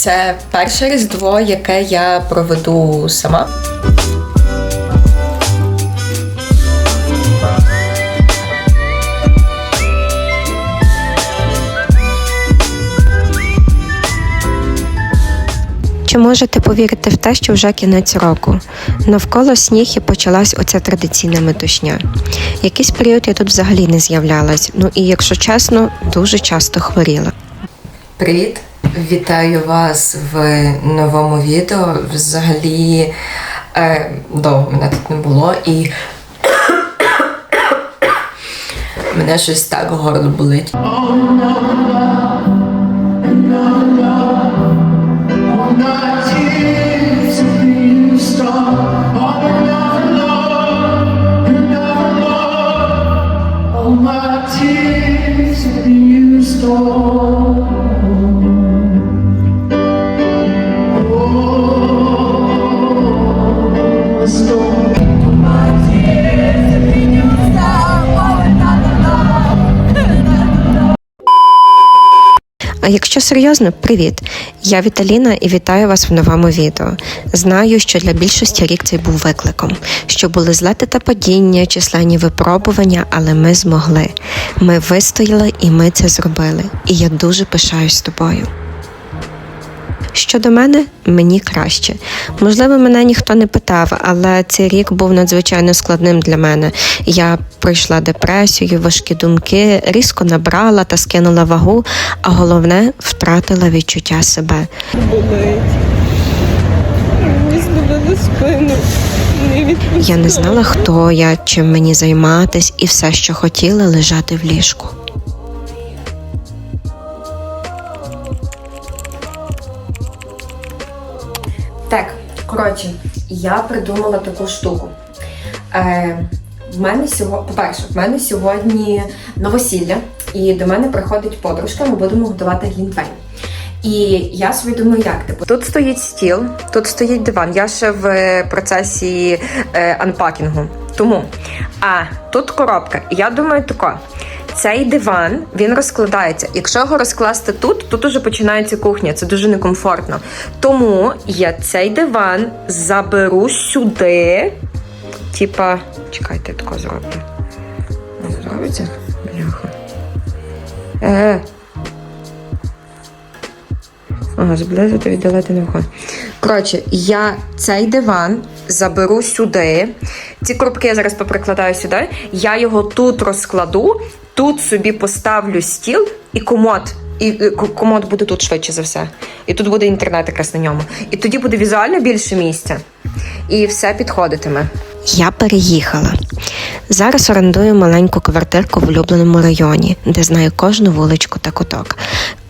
Це перше різдво, яке я проведу сама. Чи можете повірити в те, що вже кінець року? Навколо сніг і почалась оця традиційна метушня. Якийсь період я тут взагалі не з'являлась. Ну і якщо чесно, дуже часто хворіла. Привіт! Вітаю вас в новому відео. Взагалі е, довго мене тут не було і мене щось так горло болить. Якщо серйозно, привіт! Я Віталіна і вітаю вас в новому відео. Знаю, що для більшості рік цей був викликом, що були злети та падіння, численні випробування, але ми змогли. Ми вистояли і ми це зробили. І я дуже пишаюсь тобою. Щодо мене, мені краще. Можливо, мене ніхто не питав, але цей рік був надзвичайно складним для мене. Я пройшла депресію, важкі думки, різко набрала та скинула вагу, а головне втратила відчуття себе. болить. Спину. Я не знала, хто я, чим мені займатись, і все, що хотіла, лежати в ліжку. Так, коротше, я придумала таку штуку. Е, в мене сьогодні, по-перше, в мене сьогодні новосілля, і до мене приходить подружка, ми будемо готувати глінтвейн. І я собі думаю, як типу. Тут стоїть стіл, тут стоїть диван. Я ще в процесі е, анпакінгу. Тому. А тут коробка. Я думаю, тако. Цей диван він розкладається. Якщо його розкласти тут, тут уже починається кухня. Це дуже некомфортно. Тому я цей диван заберу сюди. Типа, чекайте, я тако зроблю. Зробиться? Бляха. Е. Ага, зблизити, віддалити не виходить. Коротше, я цей диван заберу сюди. Ці коробки я зараз поприкладаю сюди. Я його тут розкладу, тут собі поставлю стіл і комод. І е, комод буде тут швидше за все. І тут буде інтернет якраз на ньому. І тоді буде візуально більше місця. І все підходитиме. Я переїхала. Зараз орендую маленьку квартирку в улюбленому районі, де знаю кожну вуличку та куток.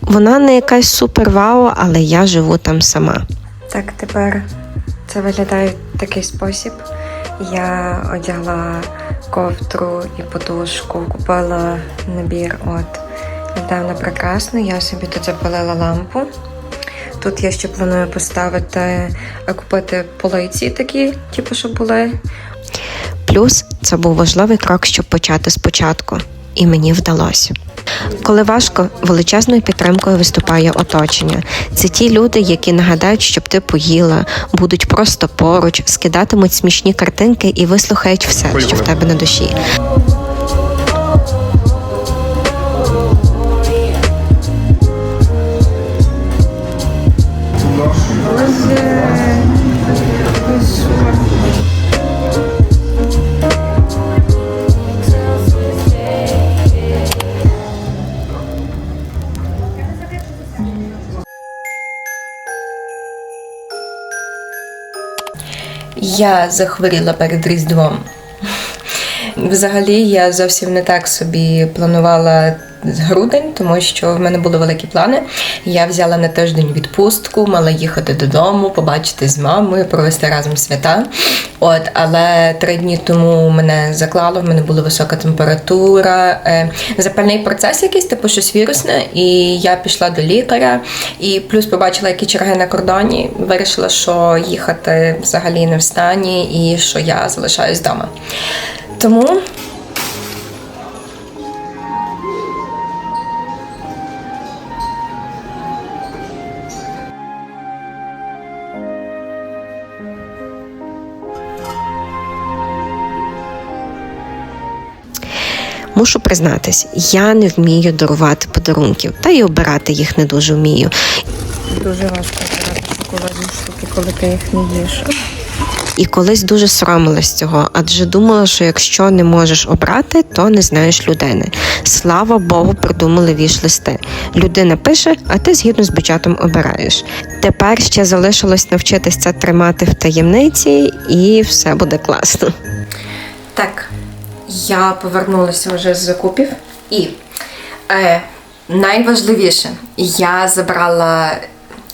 Вона не якась супер вау, але я живу там сама. Так, тепер це виглядає в такий спосіб. Я одягла ковдру і подушку, купила набір от недавно прекрасно. Я собі тут запалила лампу. Тут я ще планую поставити, е, купити полиці такі, типу, щоб були. Плюс це був важливий крок, щоб почати спочатку, і мені вдалося. Коли важко, величезною підтримкою виступає оточення. Це ті люди, які нагадають, щоб ти поїла, будуть просто поруч, скидатимуть смішні картинки і вислухають все, що в тебе на душі. Я захворіла перед Різдвом. Взагалі, я зовсім не так собі планувала грудень, тому що в мене були великі плани. Я взяла на тиждень відпустку, мала їхати додому, побачити з мамою, провести разом свята. От, але три дні тому мене заклало, в мене була висока температура, е, запальний процес якийсь, типу щось вірусне, і я пішла до лікаря, і плюс побачила, які черги на кордоні. Вирішила, що їхати взагалі не в стані, і що я залишаюсь вдома. Тому признатись, я не вмію дарувати подарунків, та й обирати їх не дуже вмію. Дуже важко обирати шоколадні штуки, коли ти їх не їш. І колись дуже соромилась цього, адже думала, що якщо не можеш обрати, то не знаєш людини. Слава Богу, придумали віш-листи. Людина пише, а ти згідно з бюджетом обираєш. Тепер ще залишилось навчитись це тримати в таємниці, і все буде класно. Так, я повернулася вже з закупів і е, найважливіше, я забрала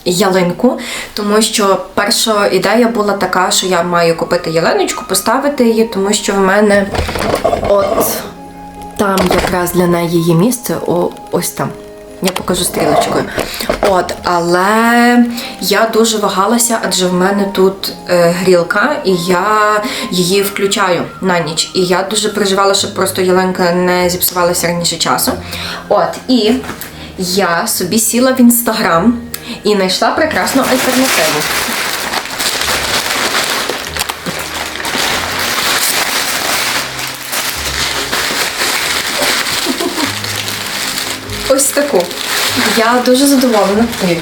ялинку, тому що перша ідея була така, що я маю купити ялиночку, поставити її, тому що в мене от там якраз для неї є місце, о, ось там. Я покажу стрілочкою. От, але я дуже вагалася, адже в мене тут е, грілка, і я її включаю на ніч. І я дуже переживала, щоб просто ялинка не зіпсувалася раніше часу. От, і я собі сіла в інстаграм і знайшла прекрасну альтернативу. Ось таку. Я дуже задоволена. Ой.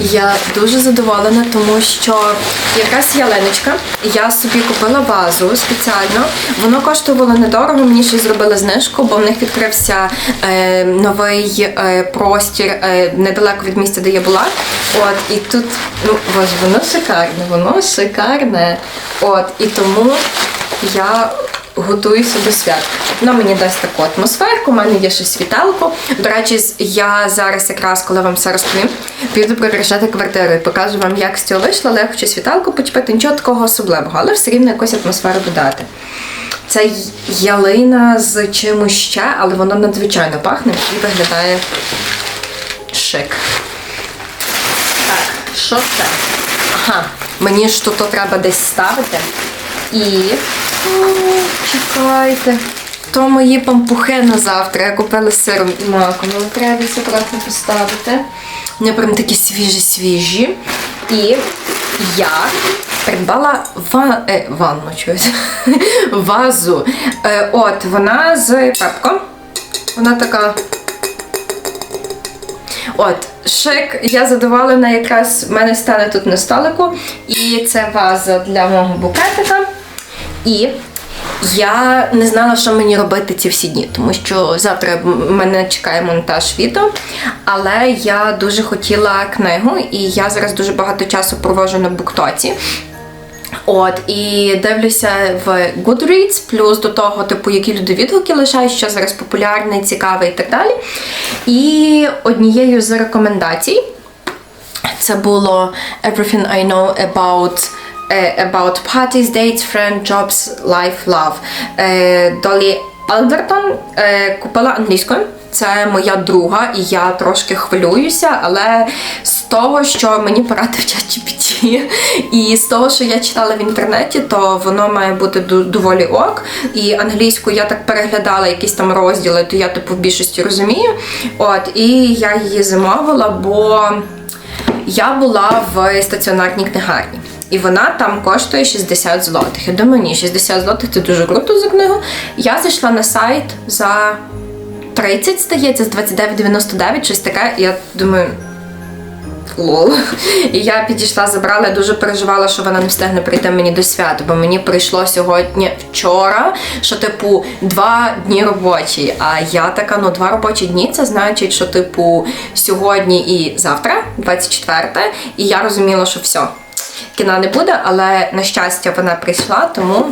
Я дуже задоволена, тому що якраз ялиночка. Я собі купила вазу спеціально. Воно коштувало недорого. Мені ще зробили знижку, бо в них відкрився е, новий е, простір е, недалеко від місця, де я була. От і тут ну воно шикарне, воно шикарне. От і тому я готуюся до свят. Воно мені дасть таку атмосферку, у мене є ще світалко. До речі, я зараз якраз, коли вам все розповім, піду прикрашати квартиру і покажу вам, як з цього вийшло, але я хочу світалку почепити, нічого такого особливого, але все рівно якусь атмосферу додати. Це ялина з чимось ще, але воно надзвичайно пахне і виглядає шик. Так, що це? Ага, мені ж тут треба десь ставити. І. Чекайте. То мої пампухи на завтра. Я купила сиром і маком. Але треба десь акуратно поставити. Вони прям такі свіжі-свіжі. І я придбала ва... е, ванну чогось. вазу. Е, от, вона з пепко. Вона така От, шик, я задоволена, якраз в мене стане тут на столику. І це ваза для мого букетика. І я не знала, що мені робити ці всі дні, тому що завтра мене чекає монтаж відео. Але я дуже хотіла книгу, і я зараз дуже багато часу проводжу на буктоці. От, і дивлюся в Goodreads, плюс до того, типу, які люди відгуки лишають, що зараз популярне, цікаве і так далі. І однією з рекомендацій це було Everything I know about about parties, dates, friends, jobs, life, love. Е, Долі Албертон е, купила англійською. Це моя друга, і я трошки хвилююся, але з того, що мені порадив ChatGPT, і з того, що я читала в інтернеті, то воно має бути доволі ок. І англійську я так переглядала якісь там розділи, то я типу в більшості розумію. От, і я її замовила, бо я була в стаціонарній книгарні. І вона там коштує 60 злотих. Я думаю, ні, 60 злотих це дуже круто за книгу. Я зайшла на сайт за 30, здається, з 29,99, щось таке. Я думаю. Лол. І я підійшла, забрала, я дуже переживала, що вона не встигне прийти мені до свята, бо мені прийшло сьогодні вчора, що типу два дні робочі. А я така, ну два робочі дні, це значить, що типу сьогодні і завтра, 24, і я розуміла, що все. Кіна не буде, але на щастя вона прийшла, тому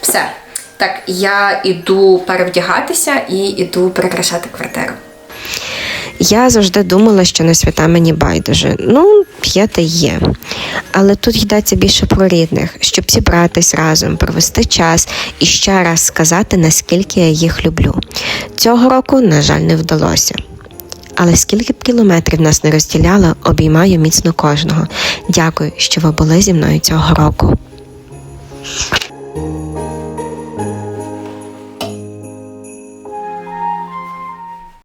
все. Так, я іду перевдягатися і іду прикрашати квартиру. Я завжди думала, що на свята мені байдуже. Ну, є та є. Але тут йдеться більше про рідних, щоб зібратись разом, провести час і ще раз сказати, наскільки я їх люблю. Цього року, на жаль, не вдалося але скільки б кілометрів нас не розділяло, обіймаю міцно кожного. Дякую, що ви були зі мною цього року.